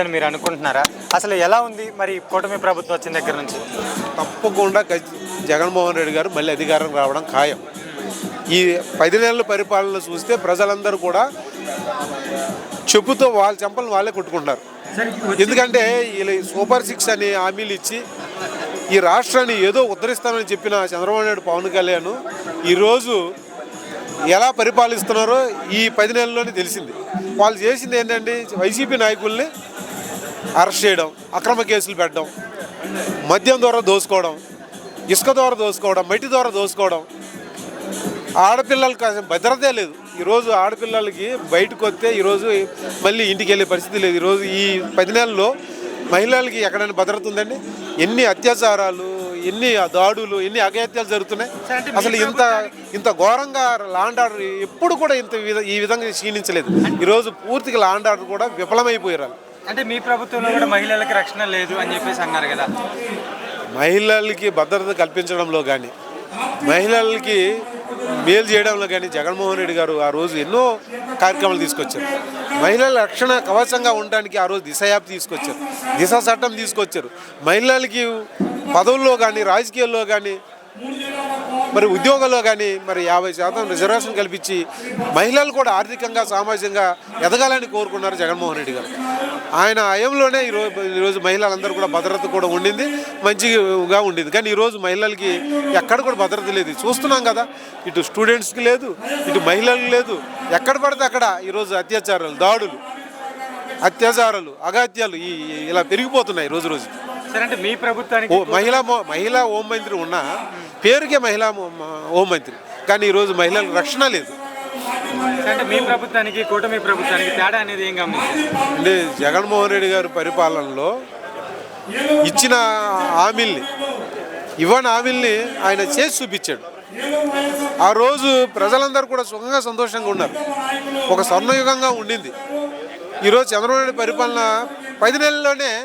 అని మీరు అనుకుంటున్నారా? అసలు ఎలా ఉంది మరి కూటమి ప్రభుత్వం వచ్చిన దగ్గర నుంచి? తప్పకుండా జగన్మోహన్ రెడ్డి గారు మళ్ళీ అధికారం రావడం ఖాయం. ఈ పది నెలల పరిపాలన చూస్తే ప్రజలందరూ కూడా చెప్పుతో వాళ్ళ చెంపలు వాళ్ళే కొట్టుకుంటున్నారు. ఎందుకంటే వీళ్ళు సూపర్ సిక్స్ అని హామీలు ఇచ్చి ఈ రాష్ట్రాన్ని ఏదో ఉద్ధరిస్తామని చెప్పిన చంద్రబాబు నాయుడు పవన్ కళ్యాణ్ ఈరోజు ఎలా పరిపాలిస్తున్నారో ఈ పది నెలల్లోనే తెలిసింది. వాళ్ళు చేసింది ఏంటంటే వైసీపీ నాయకుల్ని అరెస్ట్ చేయడం అక్రమ కేసులు పెట్టడం మద్యం ద్వారా దోసుకోవడం ఇసుక ద్వారా దోసుకోవడం మట్టి ద్వారా దోసుకోవడం. ఆడపిల్లలకు అసలు భద్రతే లేదు. ఈరోజు ఆడపిల్లలకి బయటకు వస్తే ఈరోజు మళ్ళీ ఇంటికి వెళ్ళే పరిస్థితి లేదు. ఈరోజు ఈ పది నెలల్లో మహిళలకి ఎక్కడైనా భద్రత ఉందండి? ఎన్ని అత్యాచారాలు ఎన్ని దాడులు ఎన్ని అఘాత్యాలు జరుగుతున్నాయి? అసలు ఇంత ఇంత ఘోరంగా లాండ్ ఆర్డర్ ఎప్పుడు కూడా ఇంత ఈ విధంగా క్షీణించలేదు. ఈరోజు పూర్తిగా లాండ్ ఆర్డర్ కూడా విఫలమైపోయారు. అంటే మీ ప్రభుత్వంలో కూడా మహిళలకు రక్షణ లేదు అని చెప్పేసి అన్నారు కదా. మహిళలకి భద్రత కల్పించడంలో కానీ మహిళలకి మేలు చేయడంలో కానీ జగన్మోహన్ రెడ్డి గారు ఆ రోజు ఎన్నో కార్యక్రమాలు తీసుకొచ్చారు. మహిళల రక్షణ కవచంగా ఉండడానికి ఆ రోజు దిశ యాప్ తీసుకొచ్చారు దిశ చట్టం తీసుకొచ్చారు. మహిళలకి పదవుల్లో కానీ రాజకీయాల్లో కానీ మరి ఉద్యోగంలో కానీ మరి యాభై శాతం రిజర్వేషన్ కల్పించి మహిళలు కూడా ఆర్థికంగా సామాజికంగా ఎదగాలని కోరుకున్నారు జగన్మోహన్ రెడ్డి గారు. ఆయన హయంలోనే ఈరోజు ఈరోజు మహిళలందరూ కూడా భద్రత కూడా ఉండింది మంచిగా ఉండింది. కానీ ఈరోజు మహిళలకి ఎక్కడ కూడా భద్రత లేదు. చూస్తున్నాం కదా ఇటు స్టూడెంట్స్కి లేదు ఇటు మహిళలకు లేదు. ఎక్కడ పడితే అక్కడ ఈరోజు అత్యాచారాలు దాడులు అత్యాచారాలు అగాత్యాలు ఈ ఇలా పెరిగిపోతున్నాయి రోజు రోజు. అంటే మీ ప్రభుత్వానికి ఓ మహిళా హోం మంత్రి ఉన్నా పేరుకే మహిళా మో- మ- హోం మంత్రి. కానీ ఈరోజు మహిళలకు రక్షణ లేదు. అంటే మీ ప్రభుత్వానికి కూటమి ప్రభుత్వానికి తేడా అనేది ఏం గమనించారు? అంటే జగన్మోహన్ రెడ్డి గారి పరిపాలనలో ఇచ్చిన హామీల్ని ఇవ్వని హామీల్ని ఆయన చేసి చూపించాడు. ఆ రోజు ప్రజలందరూ కూడా సుఖంగా సంతోషంగా ఉన్నారు. ఒక స్వర్ణయుగంగా ఉండింది. ఈరోజు చంద్రబాబు నాయుడు పరిపాలన పది నెలల్లోనే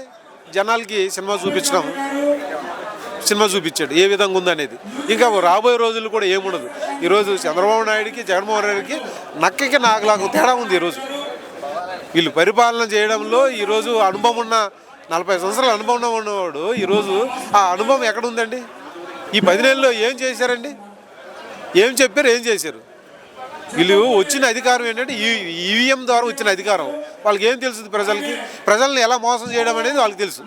జనాలకి సినిమా చూపించడం సినిమా చూపించాడు. ఏ విధంగా ఉందనేది. ఇంకా రాబోయే రోజులు కూడా ఏముండదు. ఈరోజు చంద్రబాబు నాయుడికి జగన్మోహన్ రెడ్డికి నక్కకి నాకులాగా తేడా ఉంది ఈరోజు వీళ్ళు పరిపాలన చేయడంలో ఈరోజు అనుభవం ఉన్న నలభై సంవత్సరాల అనుభవం ఉన్నవాడు ఈరోజు ఆ అనుభవం ఎక్కడ ఉందండి ఈ పది నెలల్లో ఏం చేశారండి? ఏం చెప్పారు? ఏం చేశారు? వీళ్ళు వచ్చిన అధికారం ఏంటంటే ఈ ఈవీఎం ద్వారా వచ్చిన అధికారం. వాళ్ళకి ఏం తెలుస్తుంది ప్రజలకి? ప్రజల్ని ఎలా మోసం చేయడం అనేది వాళ్ళకి తెలుసు.